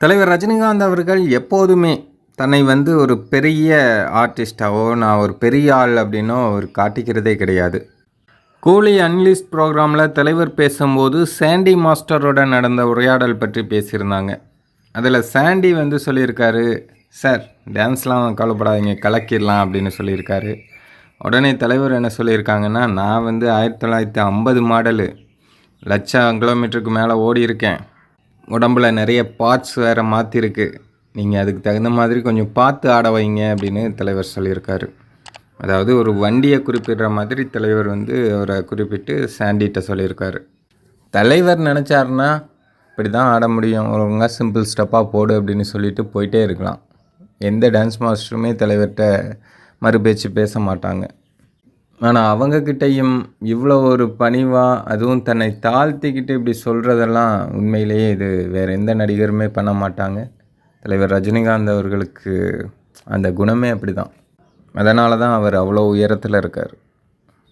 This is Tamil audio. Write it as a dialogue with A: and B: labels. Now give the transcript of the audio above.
A: தலைவர் ரஜினிகாந்த் அவர்கள் எப்போதுமே தன்னை வந்து ஒரு பெரிய ஆர்டிஸ்டாவோ நான் ஒரு பெரிய ஆள் அப்படின்னோ அவர் காட்டிக்கிறதே கிடையாது. கூலி அன்லிஸ்ட் ப்ரோக்ராமில் தலைவர் பேசும்போது சாண்டி மாஸ்டரோட நடந்த உரையாடல் பற்றி பேசியிருந்தாங்க. அதில் சாண்டி வந்து சொல்லியிருக்காரு சார் டான்ஸ்லாம் கவலைப்படாதீங்க கலக்கிடலாம் அப்படின்னு சொல்லியிருக்காரு. உடனே தலைவர் என்ன சொல்லியிருக்காங்கன்னா நான் வந்து ஆயிரத்தி தொள்ளாயிரத்தி ஐம்பது மாடலு லட்சம் கிலோமீட்டருக்கு மேலே ஓடி இருக்கேன் உடம்புல நிறைய பார்ட்ஸ் வேறு மாற்றிருக்கு நீங்கள் அதுக்கு தகுந்த மாதிரி கொஞ்சம் பார்த்து ஆட வைங்க அப்படின்னு தலைவர் சொல்லியிருக்காரு. அதாவது ஒரு வண்டியை குறிப்பிடுற மாதிரி தலைவர் வந்து அவரை குறிப்பிட்டு சாண்டிகிட்ட சொல்லியிருக்காரு. தலைவர் நினச்சாருன்னா இப்படி தான் ஆட முடியும். ஒழுங்காக சிம்பிள் ஸ்டெப்பாக போடு அப்படின்னு சொல்லிட்டு போயிட்டே இருக்கலாம். எந்த டான்ஸ் மாஸ்டருமே தலைவர்கிட்ட மறுபேச்சு பேச மாட்டாங்க. ஆனால் அவங்கக்கிட்டையும் இவ்வளோ ஒரு பணிவாக அதுவும் தன்னை தாழ்த்திக்கிட்டு இப்படி சொல்கிறதெல்லாம் உண்மையிலேயே இது வேறு எந்த நடிகருமே பண்ண மாட்டாங்க. தலைவர் ரஜினிகாந்த் அவர்களுக்கு அந்த குணமே அப்படி தான் அதனால தான் அவர் அவ்வளோ உயரத்தில் இருக்கார்.